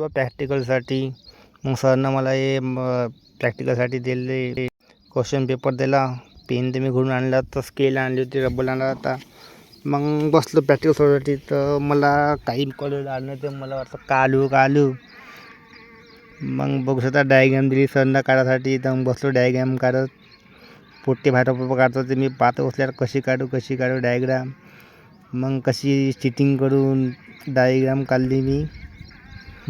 किंवा प्रॅक्टिकलसाठी मग सरनं मला हे प्रॅक्टिकलसाठी दिले क्वेश्चन पेपर दिला. पेन ते मी घडून आणला तर स्केल आणली होती रबर आणला होता. मग बसलो प्रॅक्टिकल सोडवायसाठी तर मला काही कॉलेज आणलं तर ते मला वाटलं कालू कालू. मग बघू शकता डायग्राम दिली सरनं काढायसाठी तर मग बसलो डायग्राम काढत. पोट्टे बाहेर काढतो ते मी पाहत बसल्यावर कशी काढू कशी काढू डायग्राम मग कशी चिटिंग करून डायग्राम काढली मी.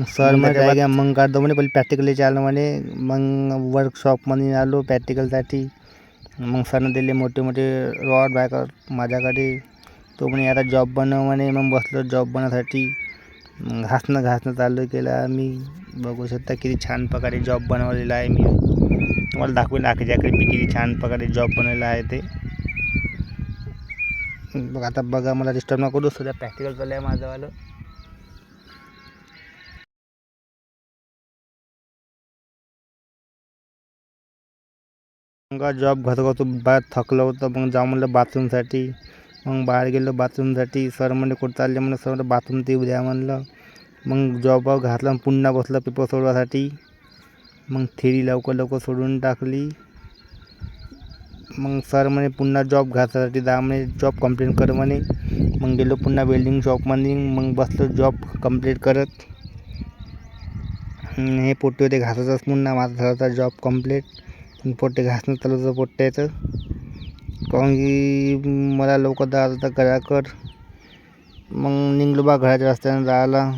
सर मग डायग्राम मग काढतो म्हणे पहिले प्रॅक्टिकलचे आलं म्हणे मग वर्कशॉपमध्ये आलो प्रॅक्टिकलसाठी मग सरनं दिले मोठे मोठे रॉड बॅकर माझ्याकडे. तो म्हणे आता जॉब बनव म्हणे. मग बसलो जॉब बनवायसाठी मग घासणं घासणं चालू केलं. आम्ही बघू शकता किती छान प्रकारे जॉब बनवलेला आहे मी. तुम्हाला दाखवेल आखीच्याकडे मी किती छान प्रकारे जॉब बनवलेला आहे ते. बघ आता बघा मला डिस्टर्ब नको सध्या प्रॅक्टिकल चाललं आहे माझंवालं मग जॉब घात होतो बाहेर थकलो होतो मग जाऊ म्हणलं बाथरूमसाठी. मग बाहेर गेलो बाथरूमसाठी. सर म्हणले कुठं चालले? म्हणलं सर बाथरूम ते उद्या म्हणलं. मग जॉब घातला पुन्हा बसलं पेपर सोडवासाठी. मग थेरी लवकर लवकर सोडून टाकली. मग सर म्हणे पुन्हा जॉब घातासाठी दहा म्हणे जॉब कंप्लीट कर म्हणे. मग गेलो पुन्हा वेल्डिंग शॉपमध्ये मग बसलो जॉब कंप्लीट करत. हे पोट्टे होते घासाचाच पुन्हा माझा झाला होता जॉब कंप्लीट. पण पोट्टे घासणं चालू होतं पोट्ट्याचं. काहून की मला लवकर जायचं होतं घराकड. मग निघलो बा घराच्या रस्त्यानं जायला.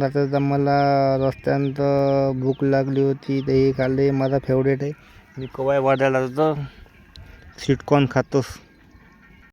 जाता आता मला रस्त्यानं भूक लागली होती ते हे खाल्ले माझा फेवरेट आहे. मी कवाय वाढायला जातो स्वीटकॉर्न खातोस.